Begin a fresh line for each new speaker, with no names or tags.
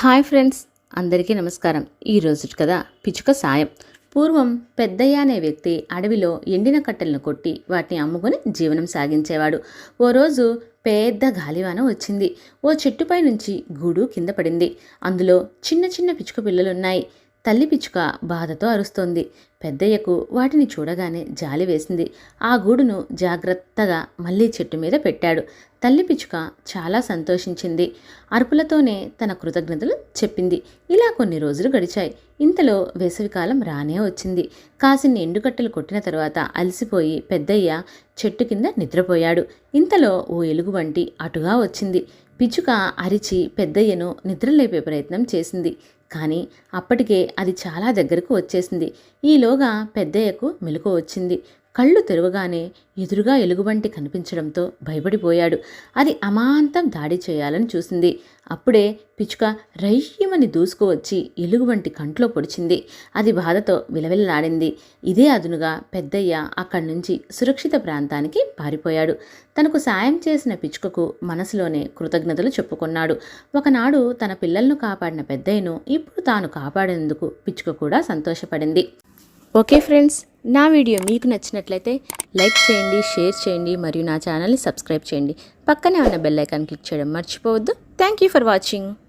Hi friends అందరికీ నమస్కారం. ఈరోజు కదా పిచ్చుక సాయం. పూర్వం పెద్దయ్య అనే వ్యక్తి అడవిలో ఎండిన కట్టెలను కొట్టి వాటిని అమ్ముకొని జీవనం సాగించేవాడు. ఓ రోజు పెద్ద గాలివాన వచ్చింది. ఓ చెట్టుపై నుంచి గూడు కింద పడింది. అందులో చిన్న చిన్న పిచ్చుక పిల్లలున్నాయి. తల్లి పిచ్చుక బాధతో అరుస్తోంది. పెద్దయ్యకు వాటిని చూడగానే జాలి వేసింది. ఆ గూడును జాగ్రత్తగా మళ్ళీ చెట్టు మీద పెట్టాడు. తల్లి పిచ్చుక చాలా సంతోషించింది. అరుపులతోనే తన కృతజ్ఞతలు చెప్పింది. ఇలా కొన్ని రోజులు గడిచాయి. ఇంతలో వేసవికాలం రానే వచ్చింది. కాసిన్ని ఎండుకట్టెలు కొట్టిన తర్వాత అలసిపోయి పెద్దయ్య చెట్టు కింద నిద్రపోయాడు. ఇంతలో ఓ ఎలుగు వంటి అటుగా వచ్చింది. పిచ్చుక అరిచి పెద్దయ్యను నిద్రలేపే ప్రయత్నం చేసింది. కానీ అప్పటికే అది చాలా దగ్గరకు వచ్చేసింది. ఈలోగా పెద్దయ్యకు మెలకు వచ్చింది. కళ్ళు తెరవగానే ఎదురుగా ఎలుగుబంటి కనిపించడంతో భయపడిపోయాడు. అది అమాంతం దాడి చేయాలని చూసింది. అప్పుడే పిచ్చుక రయ్యమని దూసుకువచ్చి ఎలుగుబంటి కంట్లో పొడిచింది. అది బాధతో విలవిల్లాడింది. ఇదే అదునుగా పెద్దయ్య అక్కడి నుంచి సురక్షిత ప్రాంతానికి పారిపోయాడు. తనకు సాయం చేసిన పిచ్చుకకు మనసులోనే కృతజ్ఞతలు చెప్పుకున్నాడు. ఒకనాడు తన పిల్లలను కాపాడిన పెద్దయ్యను ఇప్పుడు తాను కాపాడేందుకు పిచ్చుక కూడా సంతోషపడింది. ఓకే ఫ్రెండ్స్ నా వీడియో మీకు నచ్చినట్లయితే లైక్ చేయండి షేర్ చేయండి మరియు నా ఛానల్ని సబ్స్క్రైబ్ చేయండి. పక్కనే ఉన్న బెల్ ఐకాన్ క్లిక్ చేయడం మర్చిపోవద్దు. Thank you for watching.